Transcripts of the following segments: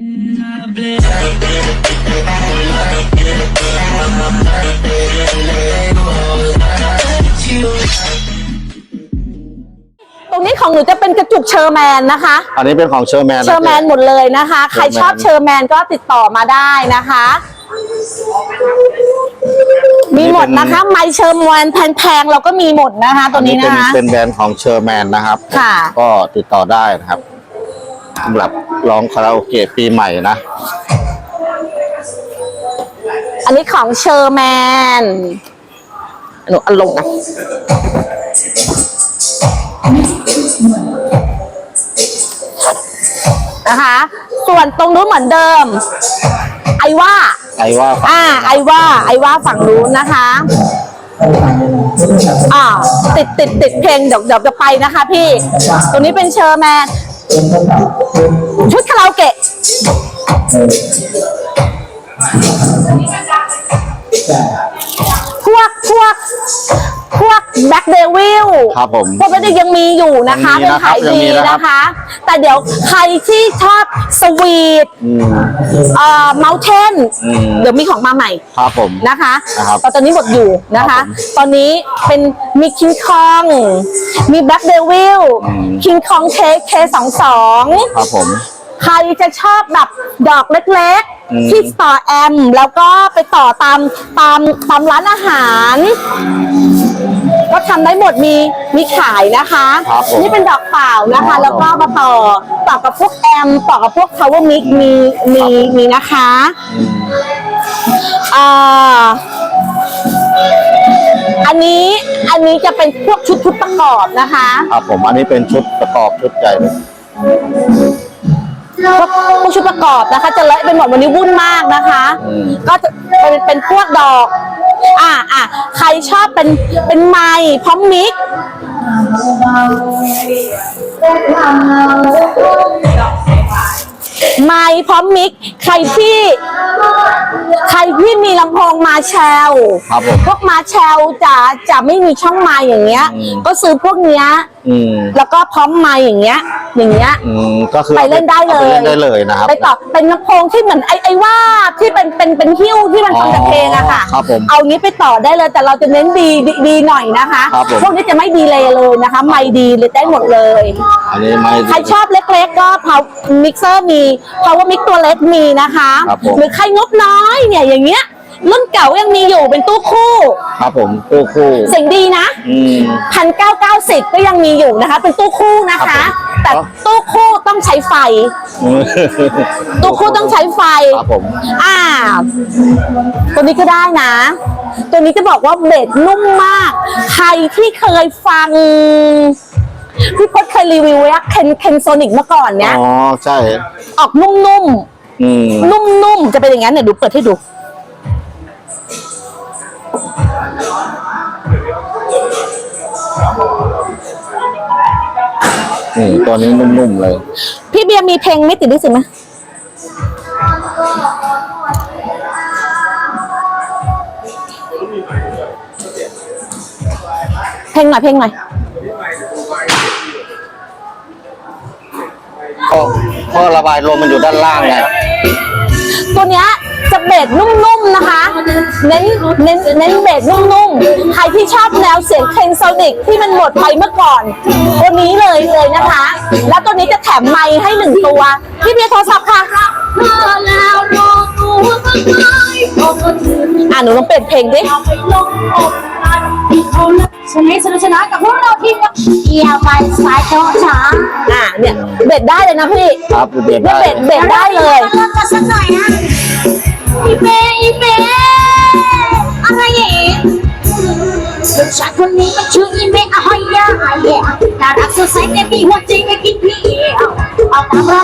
ตรงนี้ของหนูจะเป็นกระจุกเชอร์แมนนะคะ อันนี้เป็นของเชอร์แมนนะ เชอร์แมนหมดเลยนะคะ ใครชอบเชอร์แมนก็ติดต่อมาได้นะคะ มีหมดนะคะ ไมเชอร์แมนแพงๆเราก็มีหมดนะคะ ตัวนี้เป็นะคะเป็นแบรนด์ของเชอร์แมนนะครับ ค่ะ ก็ติดต่อได้นะครับ สำหรับร้องคาราโอเกะปีใหม่นะ อันนี้ของเชอร์แมน หนูเอาลงนะ นะคะ ส่วนตรงนู้นเหมือนเดิม ไอว่า ไอว่าฝั่งอ่า ไอว่า ไอว่าฝั่งนู้นนะคะ อ่าติดติดติดเพลงเดี๋ยวเดี๋ยวจะไปนะคะพี่ตัวนี้เป็นเชอร์แมน ชุดคาราโอเกะพ วกพวกพวกแบ็กเดวิลครับผมพวกนี้ยังมีอยู่นะคะยังมียังนะครับขายยังดีมีนะครับนะคะ แต่เดี๋ยวใครที่ชอบสวีทอืมเอ่อเมลเทนอืม เดี๋ยวมีของมาใหม่ ครับผม นะคะนะครับตอนนี้หมดอยู่นะครัคะ บผมตอนนี้เป็นมีคิงคอง มีแบ็กเดวิลอืม คิงคองเคเคสองสองครับผม ใครจะชอบแบบดอกเล็กอืมๆที่ต่อแอม แล้วก็ไปต่อตามตามตามร้านอาหาร ก็ทำได้หมดมีมีขายนะคะ ครับผมนี่เป็นดอกเปล่านะคะครับแล้วก็มาต่อต่อกับพวกแอม ต่อกับพวก power mix มีมีมีนะคะอืมอ่าอันนี้อันนี้จะเป็นพวกชุดชุดประกอบนะคะ ครับผมอันนี้เป็นชุดประกอบชุดใหญ่เลย พวกพวกชุดประกอบนะคะ จะเละไปหมดวันนี้วุ่นมากนะคะอืมก็จะเป็นเป็นพวกดอก อ่าอ่าใครชอบเป็นเป็นไม้พร้อมมิกไม้ พร้อมมิก ใครที่ ใครที่มีลำโพงมาแชลครับผมพวกมาแชลจะจะไม่มีช่องไม้อย่างเงี้ย อืม ก็ซื้อพวกเนี้ย อืมแล้วก็พร้อมไม้อย่างเงี้ย อย่างเงี้ย อืมก็คือไปเล่นได้เลอยไปเล่นได้เลยนะครับ ไปต่อเป็นลำโพงที่เหมือนไอ้ไอ้ว่าที่เป็นเป็นเป็นหิ้วที่มันฟังจากเพลงอะค่ะ ครับผมเอางี้ไปต่อได้เลยแต่เราจะเน้นดีดีดีหน่อยนะคะ ครับผม พวกนี้จะไม่ดีเลยเลยนะคะ ไม่ดีเลยได้หมดเลย อันนี้ไม่ ใครชอบเล็กๆก็ power mixer มี power mix ตัวเล็กมีนะคะ ครับผม หรือใครงบน้อยเนี่ยอย่างเงี้ย รุ่นเก่ายังมีอยู่เป็นตู้คู่ครับผมคู่คู่เสียงดีนะอืม พันเก้าเก้าสิบก็ยังมีอยู่นะคะ เป็นตู้คู่นะครัคะ บผม แต่ตู้คู่ต้องใช้ไฟอืมตู้คู่ต้องใช้ไฟ ครับผม อ่า ตัวนี้ก็ได้นะ ตัวนี้จะบอกว่าเบสนุ่มมาก ใครที่เคยฟัง พี่พจน์เคยรีวิวไว้เคนเคนโซนิกเมื่อก่อนเนี้ยอ๋อใช่ ออกนุ่มอืมๆ นุ่มๆ จะเป็นอย่างนั้นเนี่ยดูเปิดให้ดูนี่ตัวนี้นุ่มๆเลย พี่เบียร์มีเพลงไม่ติดลิขสิทธิ์ไหมเพลงหน่อยเพลงหน่อย ก็ก็ระบายลมมันอยู่ด้านล่างไงตัวเนี้ยจะเบสนุ่มๆนะคะ เน้นเน้นเน้นเบสนุ่มๆ ใครที่ชอบแนวเสียงเพลงโซนิกที่มันหมดไปเมื่อก่อนตัวนี้เลยเลยนะคะ แล้วตัวนี้จะแถมไมค์ให้หนึ่งตัว พี่เบียร์โทรศัพท์ค่ะอ่าหนูลองเปลี่ยนเพลงดิ ชนะชนะชนะกับพวกเราทีมเอียไปสายโต๊ะช้าอ่าเนี่ยเบสได้เลยนะพี่ครับเบียดเนี่ยได้เบสเบสได้เลยเริ่มกันสักหน่อยนะอีเมอีเมอะไรอย่างงี้ลูกชายคน นี้มันชื่ออีเมอะฮอยยาเย่น่ารักสดใสแต่มีหัวใจไม่กินเพียวเอาตามเรา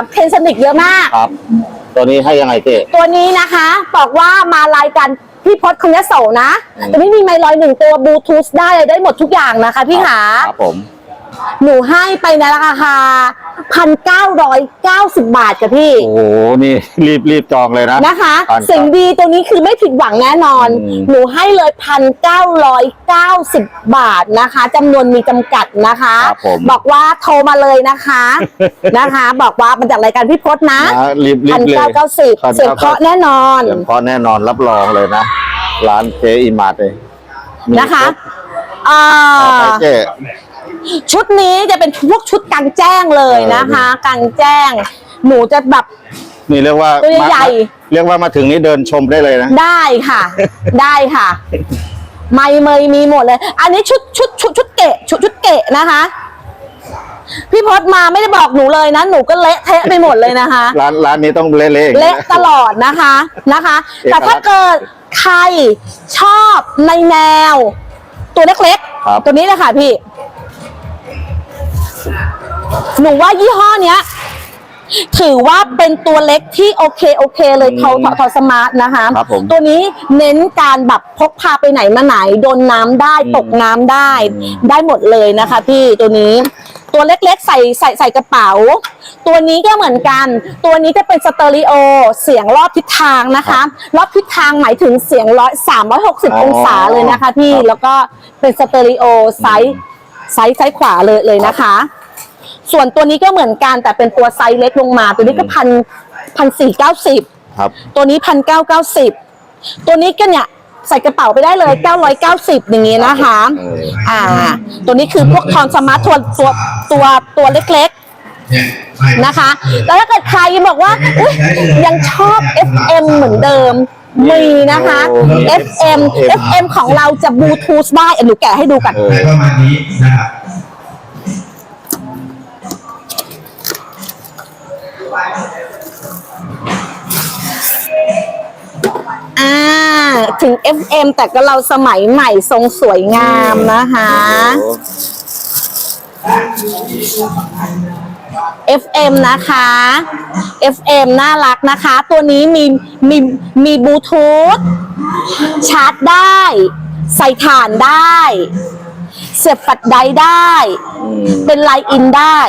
ามเพนสนิกเยอะมาก ครับ ตัวนี้ให้ยังไงเจ๊ ตัวนี้นะคะ บอกว่ามารายการพี่พศคงยโสนะ อืมตัวนี้มีไมค์ลอยหนึ่งตัวบลูทูธได้เลยได้หมดทุกอย่างนะคะพี่หา ครับผม หนูให้ไปในราคา พันเก้าร้อยเก้าสิบบาทค่ะพี่ โอ้โห นี่รีบรีบจองเลยนะ นะคะพันเก้า สิ่งดีตัวนี้คือไม่ผิดหวังแน่นอน อืม หนูให้เลยพันเก้าร้อยเก้าสิบบาทนะคะจำนวนมีจำกัดนะคะ ครับผมบอกว่าโทรมาเลยนะคะ นะคะ บอกว่ามาจากรายการพี่พศนะนะรีบรีพับนเลย เก้าเก้าสิบเสียงเพราะแน่นอน เสียงเพราะแน่นอนรับรองเลยนะ ร้านเจอีมาร์ทเลยมีนะคะ รบ อ่ต่อไปาเจ๊ชุดนี้จะเป็นพวกชุดกลางแจ้งเลยนะคะกลางแจ้ง หนูจะแบบ นี่เรียกว่าตัวใหญ่มาเรียกว่ามาถึงนี่เดินชมได้เลยนะ ได้ค่ะ ได้ค่ะ ไม่เมยมีหมดเลย อันนี้ชุดชุดชุดชุดเกะชุดชุดเกะนะคะ พี่พศมาไม่ได้บอกหนูเลยนะ หนูก็เละเทะไปหมดเลยนะคะ ร้านร้านนี้ต้องเละๆอย่างนี้เละนตลอดนะคะนะคะเอกลัแต่กษณ์ถ้าเกิดใครชอบในแนว ตัวเล็กครับ ๆ ตัวนี้เลยค่ะพี่ หนูว่ายี่ห้อเนี้ย ถือว่าเป็นตัวเล็กที่โอเคโอเคเลยเขาทอทอสมาร์ทนะคะ ครับผมตัวนี้เน้นการแบบพกพาไปไหนมาไหน โดนน้ำได้อืมตกน้ำได้ อืม ได้หมดเลยนะคะ พี่ตัวนี้ ตัวเล็กๆ ใส่ใส่ใส่กระเป๋า ตัวนี้ก็เหมือนกัน ตัวนี้จะเป็นสเตอริโอ เสียงรอบทิศทางนะคะ รอบทิศทางหมายถึงเสียงร้อยสามร้อยหกสิบอ๋อองศาเลยนะคะ พี่ครับแล้วก็เป็นสเตอริโอไซส์ไซส์ซ้ายขวาเลยเลยนะคะ ส่วนตัวนี้ก็เหมือนกันแต่เป็นตัวไซส์เล็กลงมา ตัวนี้ก็พันพันสี่เก้าสิบครับตัวนี้พันเก้าเก้าสิบตัวนี้ก็เนี่ย ใส่กระเป๋าไปได้เลยเก้าร้อยเก้าสิบอย่างงี้นะคะเอออ่า ตัวนี้คือพวกทอนสมาร์ทตัวตัวตัวตัวเล็กๆนะคะ แล้วถ้าเกิดใครบอกว่าอุ๊ยยังชอบ FM เหมือนเดิมมีนะคะโอ้ FM FM ของเราจะบลูทูธได้อะหนูแกะให้ดูกันเอออะไรประมาณนี้นะครับ ถึง FM แต่ก็เราสมัยใหม่ทรงสวยงามนะคะ FM นะคะ FM น่ารักนะคะ ตัวนี้มีมีมีบลูทูธชาร์จได้ ใส่ถ่านได้ เสียบแฟลชไดรฟ์ได้ เป็นไลน์อินได้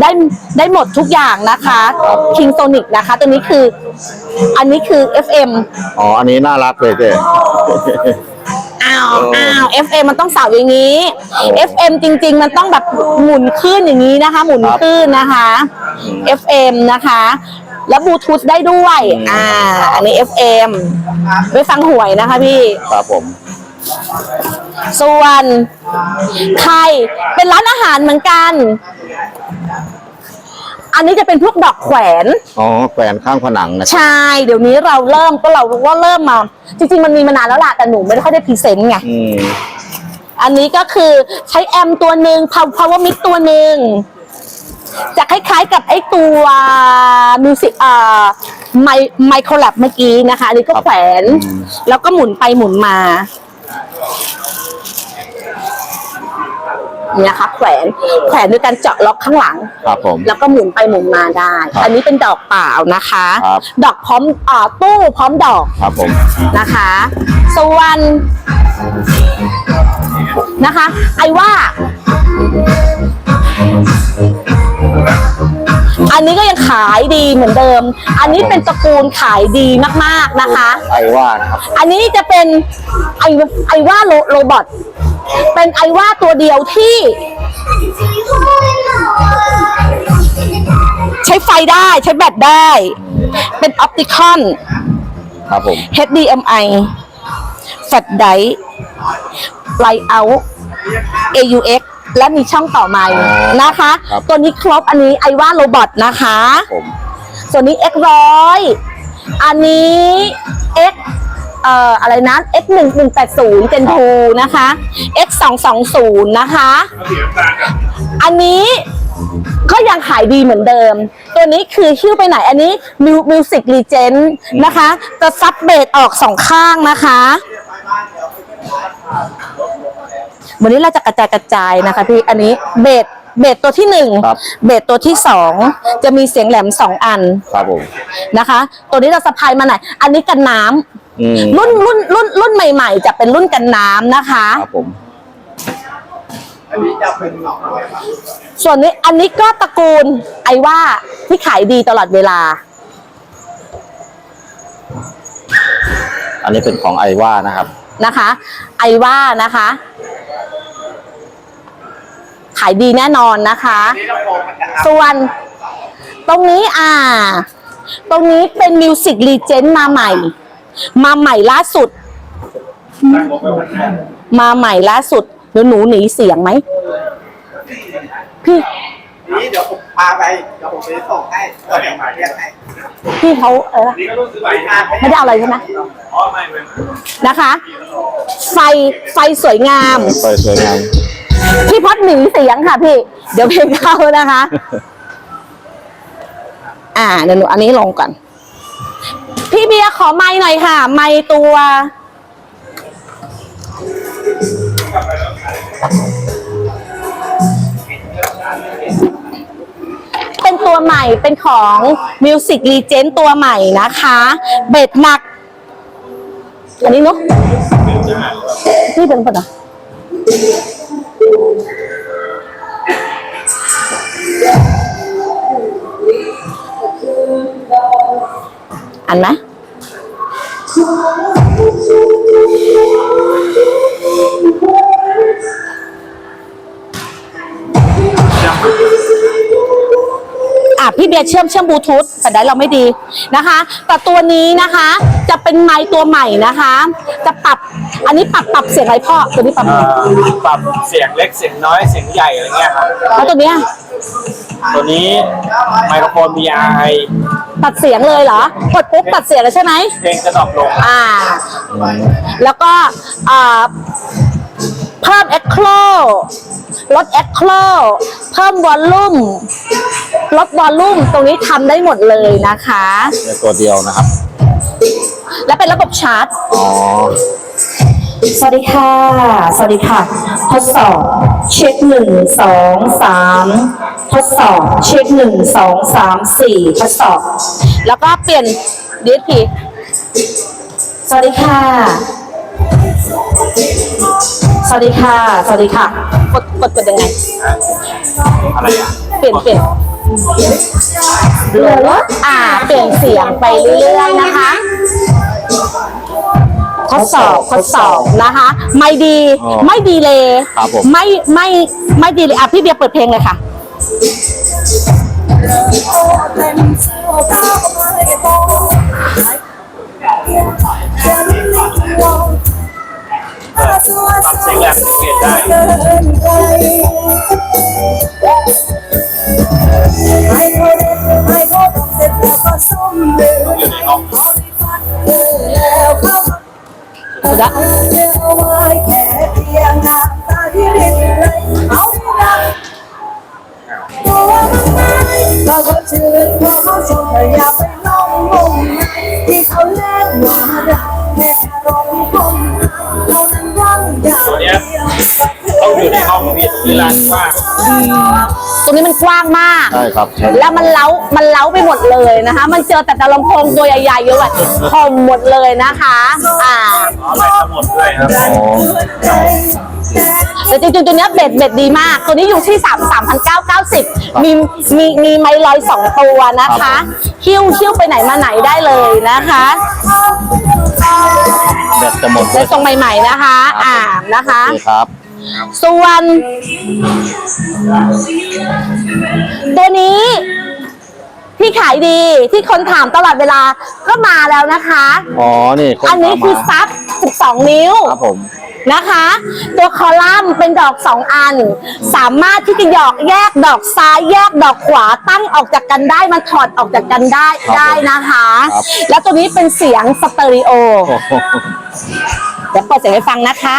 ได้ได้หมดทุกอย่างนะคะ King Sonic นะคะ ตัวนี้คือ อันนี้คือ FM อ๋อ อันนี้น่ารักเลยเจ๊อ้าวอ้าว FM มันต้องเสาอย่างนี้ FM จริง ๆ มันต้องแบบหมุนขึ้นอย่างนี้นะคะ หมุนขึ้นนะคะ FM นะคะ แล้วบลูทูธได้ด้วย อ่า อันนี้ FM ไปฟังหวยนะคะพี่ ครับผมส่วนใครเป็นร้านอาหารเหมือนกัน อันนี้จะเป็นพวกดอกแขวน อ๋อแขวนข้างผนังนะใช่ เดี๋ยวนี้เราเริ่มก็เราก็เริ่มมา จริง ๆ มันมีมานานแล้วล่ะแต่หนูไม่ได้ค่อยได้พรีเซนต์ไง อืมอันนี้ก็คือใช้แอมตัวหนึ่ง power mic ตัวหนึ่ง จะคล้ายๆกับไอ้ตัวมิวสิกเอ่อไมไมโครแลบเมื่อกี้นะคะ อันนี้ก็ครับแขวนอืมแล้วก็หมุนไปหมุนมาเนี่ยนะคะ แขวนแขวนด้วยการเจาะล็อกข้างหลัง ครับผม แล้วก็หมุนไปหมุนมาได้ ครับอันนี้เป็นดอกเปล่านะคะ ครับ ดอกพร้อมอ่าตู้พร้อมดอกครับผม นะคะ ส่วนนะคะ ไอว่า อันนี้ก็ยังขายดีเหมือนเดิม อันนี้เป็นตระกูลขายดีมากๆนะคะ ไอว่านะครับ อันนี้จะเป็นไอไอว่าโรโรบอท เป็นไอว่าตัวเดียวที่ ใช้ไฟได้ใช้แบตได้ เป็นออปติคอน ครับผม HDMI แฟลชไดร์ไลท์เอา AUX และมีช่องต่อไมค์อ๋อนะคะ ครับ ตัวนี้ครบอันนี้ไอว่าโรบอทนะคะ ผม ส่วนนี้ X ร้อย อันนี้ X เอ่ออะไรนะ X หนึ่งหนึ่งแปดศูนย์เจนทูนะคะ X สองสองศูนย์นะคะ อันนี้ก็ยังขายดีเหมือนเดิม ตัวนี้คือหิ้วไปไหนอันนี้มิวสิกรีเจนนะคะจะซับเบสออกสองข้างนะคะ วันนี้เราจะกระจายกระจายนะคะพี่ อันนี้เบสเบสตัวที่หนึ่งครับ เบสตัวที่สองจะมีเสียงแหลมสองอันครับผม นะคะ ตัวนี้เราสะพายมาไหนอยอันนี้กันน้ำ อืมรุ่นรุ่นรุ่นรุ่นใหม่ ๆ จะเป็นรุ่นกันน้ำนะคะ ครับผมส่วนนี้อันนี้ก็ตระกูลไอว่าที่ขายดีตลอดเวลา อันนี้เป็นของไอว่านะครับ นะคะ ไอว่านะคะ ขายดีแน่นอนนะคะ ส่วนตรงนี้อ่า ตรงนี้เป็นมิวสิกรีเจนมาใหม่ มาใหม่ล่าสุด มาใหม่ล่าสุดเดี๋ยวหนูหนีเสียงไหมพี่นี่เดี๋ยวผมพาไปเดี๋ยวผมไปส่งให้ก็เดี๋ยวมาเรียกให้พี่เขาเออไม่ได้เอาอะไรใช่ไหมนะคะ ไฟไฟสวยงามเปิดสวยงาม พี่พอดหนีเสียงค่ะพี่ เดี๋ยวเพลงเข้านะคะ อ่าเดี๋ยวหนูอันนี้ลงก่อน พี่เบียร์ขอไม้หน่อยค่ะ ไม้ตัว เป็นตัวใหม่เป็นของ Music Legend ตัวใหม่นะคะ เบ็ดหนัก อันนี้เนาะพี่เป็นปะเนาะอันไหม อะพี่เบียร์เชื่อมเชื่อมบลูทูธแต่ได้เราไม่ดีนะคะ แต่ตัวนี้นะคะจะเป็นไมค์ตัวใหม่นะคะ จะปรับอันนี้ปรับปรับเสียงอะไรพ่อตัวนี้ปรับยังไงปรับเสียงเล็กเสียงน้อยเสียงใหญ่อะไรเงี้ยครับ แล้วตัวเนี้ยตัวนี้ไมโครโฟน BRI ตัดเสียงเลยเหรอกดปุ๊บตัดเสียงเลยใช่ไหมเพลงจะดรอปลงอ่า แล้วก็อ่าเพิ่มเอ็กโคลลดเอ็กโคลเพิ่มวอลลุ่มลดวอลลุ่มตรงนี้ทำได้หมดเลยนะคะในตัวเดียวนะครับ และเป็นระบบชาร์จ อ๋อ สวัสดีค่ะ สวัสดีค่ะ ทดสอบ เช็คหนึ่งสองสาม ทดสอบเช็คหนึ่งสองสามสี่ทดสอบ แล้วก็เปลี่ยน DSP สวัสดีค่ะ สวัสดีค่ะ สวัสดีค่ะ กดกดกดยังไง อะไรอะเปลี่ยนเปลี่ยนหรืออ่า เปลี่ยนเสียงไปเรื่อยๆนะคะ ทดสอบทดสอบนะคะ ไม่ดีอ๋อไม่ดีเลยครับผมไม่ไม่ไม่ดีเลยอะพี่เบียร์เปิดเพลงเลยค่ะ ปรับเสียงแหลมเปลี่ยนได้ต้องอยู่ในห้องสุดละ เราก็ชื่นพอเขาชมแต่อย่าไปลองงมงายที่เขาเล่นว่าเราแค่ร้องกลมเรานั้นว่างอย่างตัวเนี้ยเดียวต้องอยู่ในห้องพี่เวลาว่างตรงนี้มันกว้างมาก ใช่ครับ แล้วมันเล้า มันเล้าไปหมดเลยนะคะ มันเจอแต่ตะลำโพงตัวใหญ่ๆเยอะแบบคอมหมดเลยนะคะ อ่าอ๋อแบตจะหมดด้วยครับอ๋อ แต่จริงๆตัวเนี้ยเบ็ดเบ็ดดีมาก ตัวนี้อยู่ที่3 3 9 9 0 มีมีมีไม้ลอยสองตัวนะคะคิ้วคิ้วไปไหนมาไหนได้เลยนะคะแบตจะหมดในทรงใหม่ๆนะคะ อ่านะคะโอเคครับ ส่วน ตัวนี้ ที่ขายดีที่คนถามตลอดเวลาก็มาแล้วนะคะ อ๋อ นี่คนอันนี้คือถามซับ 12 นิ้วมาครับผมนะคะ ตัวคอลัมน์เป็นดอกสองอัน สามารถที่จะหยอกแยกดอกซ้ายแยกดอกขวาตั้งออกจากกันได้มันถอดออกจากกันได้ครับได้นะคะครับแล้วตัวนี้เป็นเสียงสเตอริโอโอ้โหเดี๋ยวเปิดเสียงให้ฟังนะคะ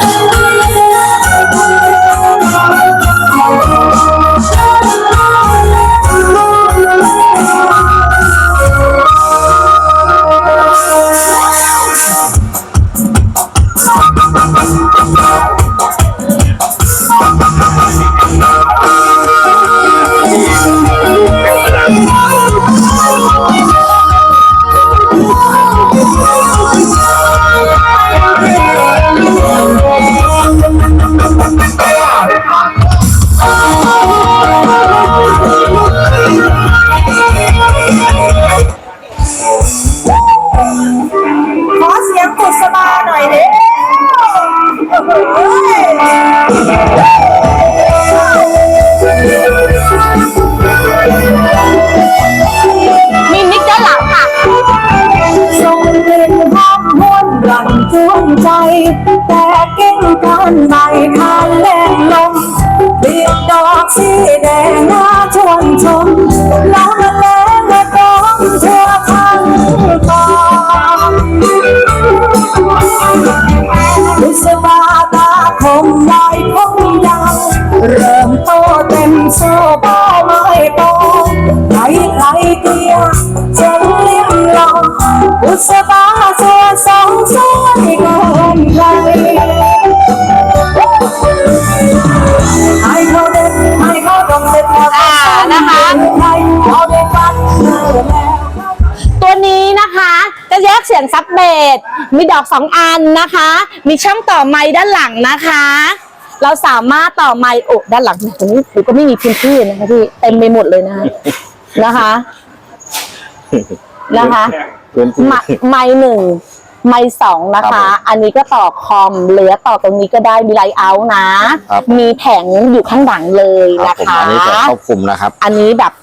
านเล่นลมเบียดดอกสีแดงหน้าชวนชมล้วมาแล้มาร้องทั่วทั้งตอนบุษบาตาคมลอยคงยาวเริ่มโตเต็มโซบาไม่โตใครใครเตียเจ๋งเลี้ยงลองบุษบา จะแยกเสียงซับเบสมีดอกสองอันนะคะ มีช่องต่อไม้ด้านหลังนะคะ เราสามารถต่อไม้โอ้ด้านหลังเนี่ยตรงนี้หนูก็ไม่มีพื้นที่นะคะพี่เต็มไปหมดเลยนะคะนะคะนะคะพื้นที่ไมไม้หนึ่งไม้สองนะครัคะบผมอันนี้ก็ต่อคอมเหลือต่อตรงนี้ก็ได้มีไลท์เอาท์นะครับมีแผงอยู่ข้างหลังเลยครับนะผมคะ อันนี้จะครอบคลุมนะครับ อันนี้แบบ